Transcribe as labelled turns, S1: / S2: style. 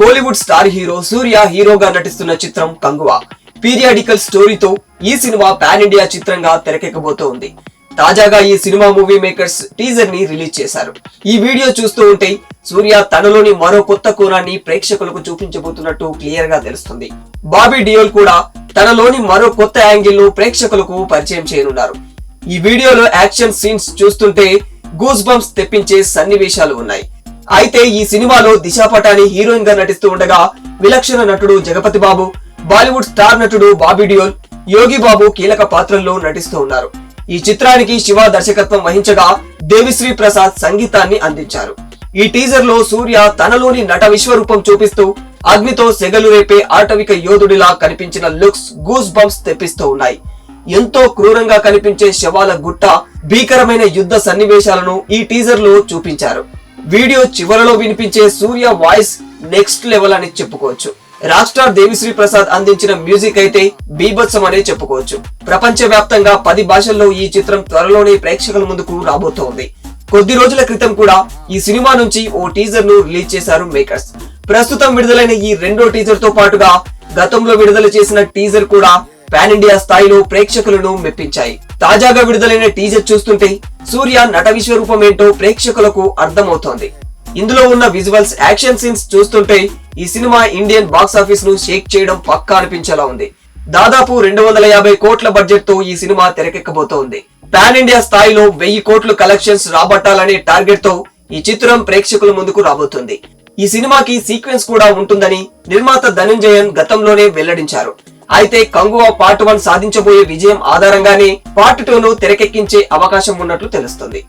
S1: Kollywood star hero సూర్య హీరోగా నటిస్తున్న చిత్రం కంగువా. పీరియాడికల్ స్టోరీతో ఈ సినిమా పాన్ ఇండియా చిత్రంగా తెరకెక్కబోతోంది. తాజాగా ఈ సినిమా మూవీ మేకర్స్ టీజర్ని రిలీజ్ చేశారు. ఈ వీడియో చూస్తూ ఉంటే సూర్య తనలోని మరో కొత్త కోణాన్ని ప్రేక్షకులకు చూపించబోతున్నట్టు క్లియర్గా తెలుస్తుంది. బాబీ డియోల్ కూడా తనలోని మరో కొత్త యాంగిల్ను ప్రేక్షకులకు పరిచయం చేయనున్నారు. ఈ వీడియోలో యాక్షన్ సీన్స్ చూస్తుంటే గూస్ బంప్స్ తెప్పించే సన్నివేశాలు ఉన్నాయి. అయితే ఈ సినిమాలో దిశా పటాని హీరోయిన్గా నటిస్తూ ఉండగా విలక్షణ నటుడు జగపతి బాబు బాలీవుడ్ స్టార్ నటుడు బాబీ డియోల్ యోగి బాబు కీలక పాత్రల్లో నటిస్తూ ఉన్నారు. ఈ చిత్రానికి శివ దర్శకత్వం వహించగా దేవిశ్రీ ప్రసాద్ సంగీతాన్ని అందించారు. ఈ టీజర్లో సూర్య తనలోని నట విశ్వరూపం చూపిస్తూ అగ్నితో సెగలు రేపే ఆటవిక యోధుడిలా కనిపించిన లుక్స్ గూస్ బంప్స్ తెప్పిస్తూ ఉన్నాయి. ఎంతో క్రూరంగా కనిపించే శవాల గుట్ట భీకరమైన యుద్ధ సన్నివేశాలను ఈ టీజర్లో చూపించారు. వీడియో చివరలో వినిపించే సూర్య వాయిస్ నెక్స్ట్ లెవెల్ అని చెప్పుకోవచ్చు. రాక్ స్టార్ దేవిశ్రీ ప్రసాద్ అందించిన మ్యూజిక్ అయితే బీభత్సం అనే చెప్పుకోవచ్చు. ప్రపంచ వ్యాప్తంగా పది భాషల్లో ఈ చిత్రం త్వరలోనే ప్రేక్షకుల ముందుకు రాబోతోంది. కొద్ది రోజుల క్రితం కూడా ఈ సినిమా నుంచి ఓ టీజర్ను రిలీజ్ చేశారు మేకర్స్. ప్రస్తుతం విడుదలైన ఈ రెండో టీజర్తో పాటుగా గతంలో విడుదల చేసిన టీజర్ కూడా పాన్ ఇండియా స్థాయిలో ప్రేక్షకులను మెప్పించాయి. తాజాగా విడుదలైన టీజర్ చూస్తుంటే సూర్య నట విశ్వరూపం ఏంటో ప్రేక్షకులకు అర్థమవుతోంది. ఇందులో ఉన్న విజువల్స్ యాక్షన్ సీన్స్ చూస్తుంటే ఈ సినిమా ఇండియన్ బాక్స్ ఆఫీస్ను షేక్ చేయడం పక్కా అనిపించేలా ఉంది. దాదాపు రెండు వందల యాభై కోట్ల బడ్జెట్తో ఈ సినిమా తెరకెక్కబోతోంది. పాన్ ఇండియా స్థాయిలో వెయ్యి కోట్లు కలెక్షన్స్ రాబట్టాలనే టార్గెట్తో ఈ చిత్రం ప్రేక్షకుల ముందుకు రాబోతుంది. ఈ సినిమాకి సీక్వెన్స్ కూడా ఉంటుందని నిర్మాత ధనంజయన్ గతంలోనే వెల్లడించారు. అయితే కంగువా పార్ట్ వన్ సాధించబోయే విజయం ఆధారంగానే పార్ట్ టూ ను తెరకెక్కించే అవకాశం ఉన్నట్లు తెలుస్తుంది.